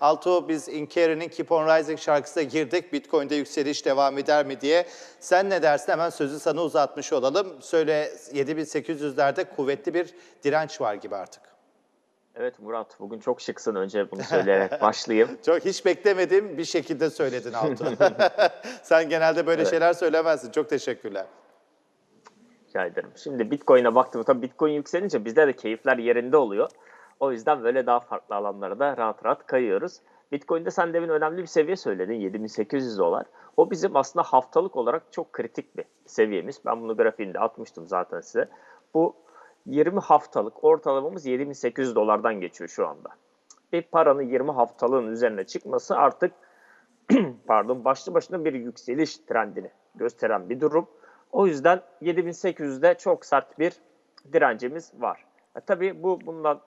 Altuğ biz Incarie'nin Keep on Rising şarkısına girdik. Bitcoin'de yükseliş devam eder mi diye. Sen ne dersin? Hemen sözü sana uzatmış olalım. Söyle 7800'lerde kuvvetli bir direnç var gibi artık. Evet Murat, bugün çok şıksın önce bunu söyleyerek başlayayım. Çok hiç beklemediğim bir şekilde söyledin Altuğ. Sen genelde böyle Evet. şeyler söylemezsin. Çok teşekkürler. Rica ederim. Şimdi Bitcoin'e baktım. Tabii Bitcoin yükselince bizde de keyifler yerinde oluyor. O yüzden böyle daha farklı alanlara da rahat rahat kayıyoruz. Bitcoin'de sen demin önemli bir seviye söyledin. 7800 dolar. O bizim aslında haftalık olarak çok kritik bir seviyemiz. Ben bunu grafiğinde atmıştım zaten size. Bu 20 haftalık ortalamamız 7800 dolardan geçiyor şu anda. Bir paranın 20 haftalığın üzerine çıkması artık pardon başlı başına bir yükseliş trendini gösteren bir durum. O yüzden 7800'de çok sert bir direncimiz var. E, tabii bu bundan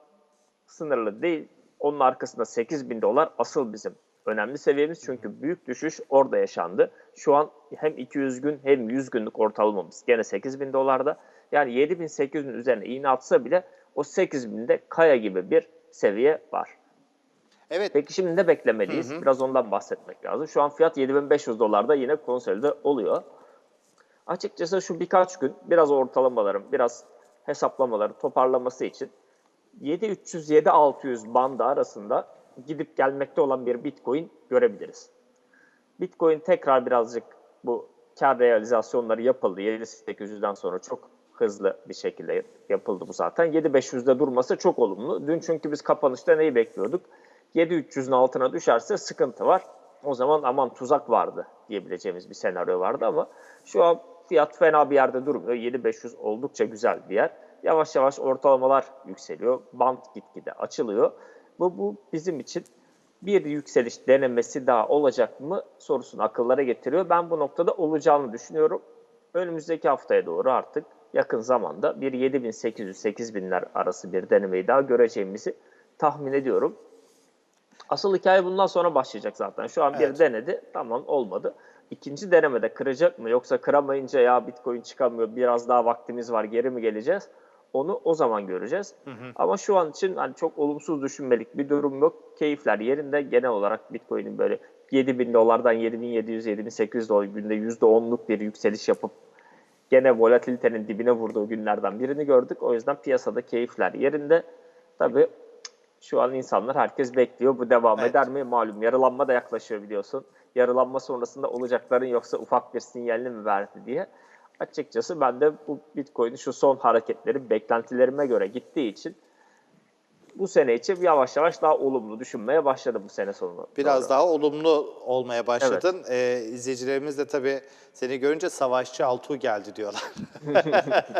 sınırlı değil. Onun arkasında 8000 dolar asıl bizim önemli seviyemiz. Çünkü büyük düşüş orada yaşandı. Şu an hem 200 gün hem 100 günlük ortalamamız gene 8000 dolarda. Yani 7800'ün üzerine iğne atsa bile o 8000'de kaya gibi bir seviye var. Evet. Peki şimdi ne beklemeliyiz? Biraz ondan bahsetmek lazım. Şu an fiyat 7500 dolarda yine konsolide oluyor. Açıkçası şu birkaç gün biraz ortalamaların, biraz hesaplamaların toparlaması için 7300-7600 bandı arasında gidip gelmekte olan bir Bitcoin görebiliriz. Bitcoin tekrar birazcık bu kar realizasyonları yapıldı. 7800'den sonra çok hızlı bir şekilde yapıldı bu zaten. 7500'de durması çok olumlu. Dün çünkü biz kapanışta neyi bekliyorduk? 7300'ün altına düşerse sıkıntı var. O zaman aman tuzak vardı diyebileceğimiz bir senaryo vardı ama şu an fiyat fena bir yerde durmuyor. 7500 oldukça güzel bir yer. Yavaş yavaş ortalamalar yükseliyor. Bant gitgide açılıyor. Bu, bu bizim için bir yükseliş denemesi daha olacak mı sorusunu akıllara getiriyor. Ben bu noktada olacağını düşünüyorum. Önümüzdeki haftaya doğru artık yakın zamanda bir 7800-8000'ler arası bir denemeyi daha göreceğimizi tahmin ediyorum. Asıl hikaye bundan sonra başlayacak zaten. Şu an bir Evet. denedi, tamam olmadı. İkinci denemede kıracak mı yoksa kıramayınca ya Bitcoin çıkamıyor biraz daha vaktimiz var geri mi geleceğiz? Onu o zaman göreceğiz. Ama şu an için hani çok olumsuz düşünmelik bir durum yok. Keyifler yerinde. Genel olarak Bitcoin'in böyle 7000 dolardan 7700-7800 dolar günde %10'luk bir yükseliş yapıp gene volatilitenin dibine vurduğu günlerden birini gördük. O yüzden piyasada keyifler yerinde. Tabii şu an insanlar herkes bekliyor. Bu devam Evet. eder mi? Malum yarılanma da yaklaşıyor biliyorsun. Yarılanma sonrasında olacakların yoksa ufak bir sinyalini mi verdi diye. Açıkçası ben de bu Bitcoin'in şu son hareketleri beklentilerime göre gittiği için bu sene için yavaş yavaş daha olumlu düşünmeye başladım bu sene sonunda. Biraz daha olumlu olmaya başladın. Ee, izleyicilerimiz de tabii seni görünce savaşçı Altuğ geldi diyorlar.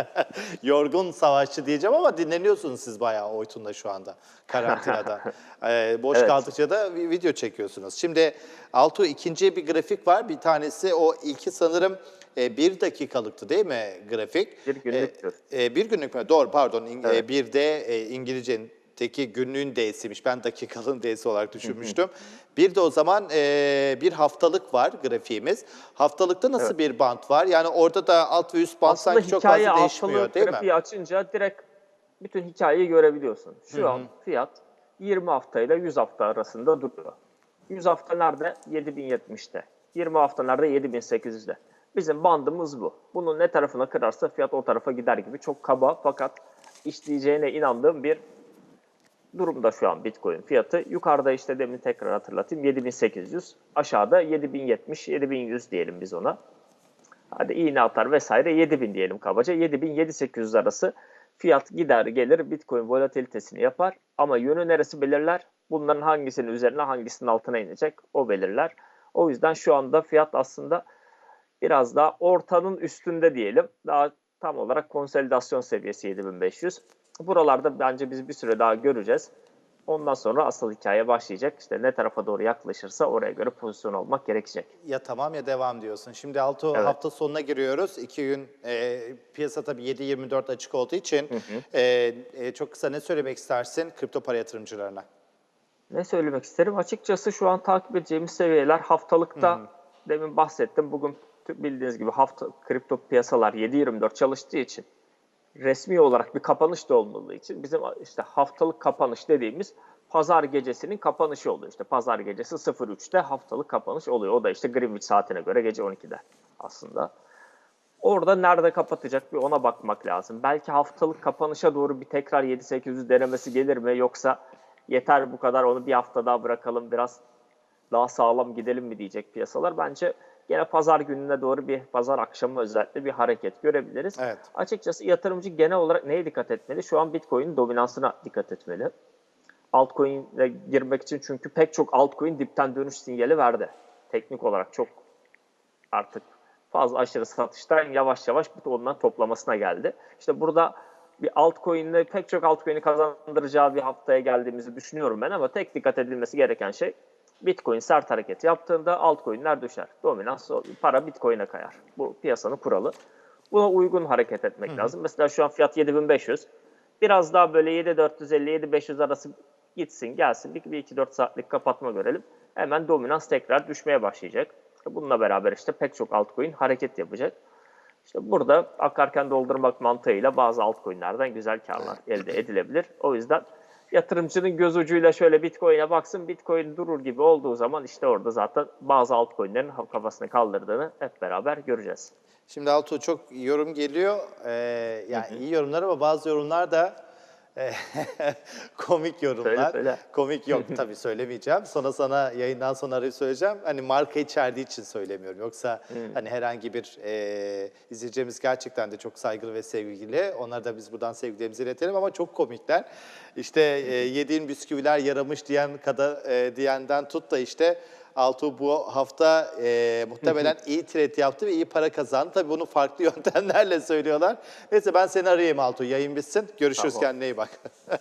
Yorgun savaşçı diyeceğim ama dinleniyorsunuz siz bayağı Oytun'da şu anda karantinada. Ee, boş Evet. kaldıkça da vi- video çekiyorsunuz. Şimdi Altuğ ikinci bir grafik var. Bir tanesi o ilki sanırım e, bir dakikalıktı değil mi grafik? Bir günlüktür. E, e, bir günlük mü? Doğru pardon. İng- Evet. e, bir de e, İngilizcenin Teki günlüğün D'siymiş. Ben dakikalığın D'si olarak düşünmüştüm. bir de o zaman e, bir haftalık var grafiğimiz. Haftalıkta nasıl Evet. bir bant var? Yani orada da alt ve üst bant Aslında sanki çok fazla değişmiyor değil mi? grafiği açınca direkt bütün hikayeyi görebiliyorsun. Şu an fiyat 20 hafta ile 100 hafta arasında duruyor. 100 hafta nerede? 7070'te. 20 hafta nerede? 7800'de. Bizim bandımız bu. Bunun ne tarafına kırarsa fiyat o tarafa gider gibi çok kaba fakat işleyeceğine inandığım bir durumda şu an Bitcoin fiyatı. Yukarıda işte demin tekrar hatırlatayım 7800. Aşağıda 7070, 7100 diyelim biz ona. Hadi iğne atar vesaire 7000 diyelim kabaca. 7000-7800 arası fiyat gider gelir Bitcoin volatilitesini yapar. Ama yönü neresi belirler? Bunların hangisinin üzerine hangisinin altına inecek o belirler. O yüzden şu anda fiyat aslında biraz daha ortanın üstünde diyelim. Daha tam olarak konsolidasyon seviyesi 7500. Buralarda bence biz bir süre daha göreceğiz. Ondan sonra asıl hikaye başlayacak. İşte ne tarafa doğru yaklaşırsa oraya göre pozisyon olmak gerekecek. Ya tamam ya devam diyorsun. Şimdi Altuğ Evet. hafta sonuna giriyoruz. İki gün e, piyasa tabii 7-24 açık olduğu için e, e, çok kısa ne söylemek istersin kripto para yatırımcılarına? Ne söylemek isterim? Açıkçası şu an takip edeceğimiz seviyeler haftalıkta demin bahsettim. Bugün bildiğiniz gibi hafta kripto piyasalar 7-24 çalıştığı için resmi olarak bir kapanış da olmadığı için bizim işte haftalık kapanış dediğimiz pazar gecesinin kapanışı oluyor. İşte pazar gecesi 03'te haftalık kapanış oluyor. O da işte Greenwich saatine göre gece 12'de aslında. Orada nerede kapatacak bir ona bakmak lazım. Belki haftalık kapanışa doğru bir tekrar 7-800 denemesi gelir mi? Yoksa yeter bu kadar onu bir hafta daha bırakalım biraz daha sağlam gidelim mi diyecek piyasalar. Bence gene pazar gününe doğru bir pazar akşamı özellikle bir hareket görebiliriz. Evet. Açıkçası yatırımcı genel olarak neye dikkat etmeli? Şu an Bitcoin'in dominansına dikkat etmeli. Altcoin'e girmek için çünkü pek çok altcoin dipten dönüş sinyali verdi. Teknik olarak çok artık fazla aşırı satıştan yavaş yavaş bir ondan toplamasına geldi. İşte burada bir altcoin'le pek çok altcoin'i kazandıracağı bir haftaya geldiğimizi düşünüyorum ben ama tek dikkat edilmesi gereken şey Bitcoin sert hareket yaptığında altcoin'ler düşer. Dominans para Bitcoin'e kayar. Bu piyasanın kuralı. Buna uygun hareket etmek lazım. Mesela şu an fiyat 7500. Biraz daha böyle 7450-7500 arası gitsin gelsin. Bir, bir iki dört saatlik kapatma görelim. Hemen dominans tekrar düşmeye başlayacak. Bununla beraber işte pek çok altcoin hareket yapacak. İşte burada akarken doldurmak mantığıyla bazı altcoin'lerden güzel karlar elde edilebilir. O yüzden yatırımcının göz ucuyla şöyle Bitcoin'e baksın. Bitcoin durur gibi olduğu zaman işte orada zaten bazı altcoin'lerin kafasını kaldırdığını hep beraber göreceğiz. Şimdi Altuğ çok yorum geliyor. Ee, yani iyi yorumlar ama bazı yorumlar da komik yorumlar. Söyle, söyle. Komik yok tabii söylemeyeceğim. Sonra sana yayından sonra arayıp söyleyeceğim. Hani marka içerdiği için söylemiyorum. Yoksa hani herhangi bir e, izleyicimiz gerçekten de çok saygılı ve sevgili. Onlara da biz buradan sevgilerimizi iletelim ama çok komikler. İşte e, yediğin bisküviler yaramış diyen kada, e, diyenden tut da işte Altuğ bu hafta e, muhtemelen iyi trade yaptı ve iyi para kazandı. Tabii bunu farklı yöntemlerle söylüyorlar. Neyse ben seni arayayım Altuğ. Yayın bitsin. Görüşürüz Tamam. kendine iyi bak.